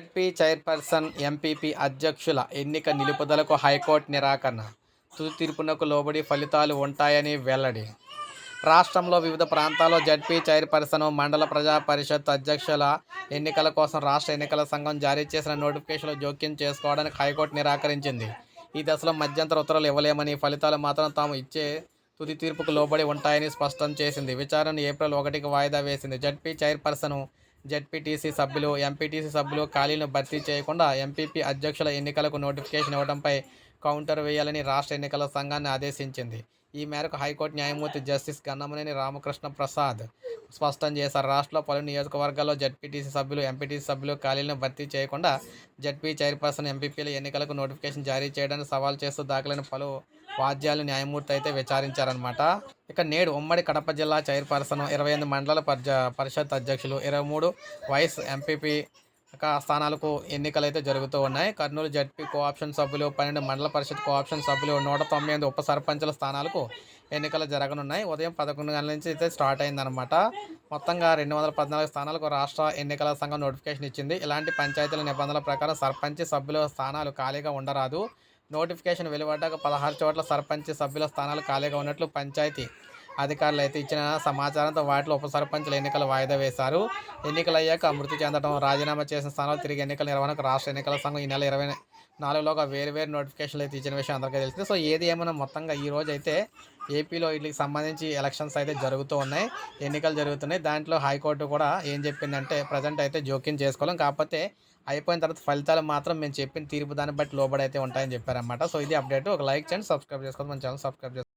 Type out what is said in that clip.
ZP chairperson MPP అధ్యక్షుల ఎన్నిక నిలుపుదలకు high court నిరాకరణ. తుది తీర్పునకు లోబడి ఫలితాలు ఉంటాయని వెల్లడి. రాష్ట్రంలో వివిధ ప్రాంతాల్లో జడ్పీ చైర్పర్సన్ మండల ప్రజా పరిషత్ అధ్యక్షుల ఎన్నికల కోసం రాష్ట్ర ఎన్నికల సంఘం జారీ చేసిన నోటిఫికేషన్లో జోక్యం చేసుకోవడానికి హైకోర్టు నిరాకరించింది. ఈ దశలో మధ్యంతర ఉత్తర్వులు ఇవ్వలేమని ఫలితాలు మాత్రం తాము ఇచ్చే తుది తీర్పుకు లోబడి ఉంటాయని స్పష్టం చేసింది. విచారణ ఏప్రిల్ ఒకటికి వాయిదా వేసింది. జడ్పీ చైర్పర్సన్ జడ్పీటీసీ సభ్యులు ఎంపీటీసీ సభ్యులు ఖాళీలను భర్తీ చేయకుండా ఎంపీపీ అధ్యక్షుల ఎన్నికలకు నోటిఫికేషన్ ఇవ్వడంపై కౌంటర్ వేయాలని రాష్ట్ర ఎన్నికల సంఘాన్ని ఆదేశించింది. ఈ మేరకు హైకోర్టు న్యాయమూర్తి జస్టిస్ గన్నమనేని రామకృష్ణ ప్రసాద్ స్పష్టం చేశారు. రాష్ట్రంలో పలు నియోజకవర్గాల్లో జడ్పీటీసీ సభ్యులు ఎంపీటీసీ సభ్యులు ఖాళీలను భర్తీ చేయకుండా జడ్పీ చైర్పర్సన్ ఎంపీపీల ఎన్నికలకు నోటిఫికేషన్ జారీ చేయడాన్ని సవాల్ చేస్తూ దాఖలైన పలు వాద్యాలు న్యాయమూర్తి అయితే విచారించారనమాట ఇక నేడు ఉమ్మడి కడప జిల్లా చైర్పర్సన్ ఇరవై ఎనిమిది మండల పరిషత్ అధ్యక్షులు ఇరవై మూడు వైస్ ఎంపీపీ స్థానాలకు ఎన్నికలు అయితే జరుగుతూ ఉన్నాయి. కర్నూలు జడ్పీ కోఆప్షన్ సభ్యులు పన్నెండు మండల పరిషత్ కోఆప్షన్ సభ్యులు నూట తొంభై ఎనిమిది ఉప సర్పంచుల స్థానాలకు ఎన్నికలు జరగనున్నాయి. ఉదయం పదకొండు గంటల నుంచి అయితే స్టార్ట్ అయిందనమాట మొత్తంగా రెండు వందల పద్నాలుగు స్థానాలకు రాష్ట్ర ఎన్నికల సంఘం నోటిఫికేషన్ ఇచ్చింది. ఇలాంటి పంచాయతీల నిబంధనల ప్రకారం సర్పంచ్ సభ్యుల స్థానాలు ఖాళీగా ఉండరాదు. నోటిఫికేషన్ వెలువడ్డాక పదహారు చోట్ల సర్పంచ్ సభ్యుల స్థానాలు ఖాళీగా ఉన్నట్లు పంచాయతీ అధికారులు అయితే ఇచ్చిన సమాచారంతో వాటిలో ఉప సర్పంచుల ఎన్నికలు వాయిదా వేశారు. ఎన్నికలు అయ్యాక మృతి చెందడం రాజీనామా చేసిన స్థానాలు తిరిగి ఎన్నికల నిర్వహణకు రాష్ట్ర ఎన్నికల సంఘం ఈ నెల ఇరవై నాలుగులోగా వేరు వేరు నోటిఫికేషన్లు అయితే ఇచ్చిన విషయం అందరికీ తెలిసింది. సో ఏది ఏమైనా మొత్తంగా ఈ రోజు అయితే ఏపీలో వీటికి సంబంధించి ఎలక్షన్స్ అయితే జరుగుతూ ఉన్నాయి ఎన్నికలు జరుగుతున్నాయి. దాంట్లో హైకోర్టు కూడా ఏం చెప్పిందంటే ప్రజెంట్ అయితే జోక్యం చేసుకోలేం. కాకపోతే అయిపోయిన తర్వాత ఫలితాలు మాత్రం మేము చెప్పిన తీర్పు దాన్ని బట్టి లోబడి అయితే ఉంటాయని చెప్పారన్నమాట. సో ఇది అప్డేట్. ఒక లైక్ చేయండి సబ్స్క్రైబ్ చేసుకోండి. మన ఛానల్ సబ్స్క్రైబ్ చేసుకోండి.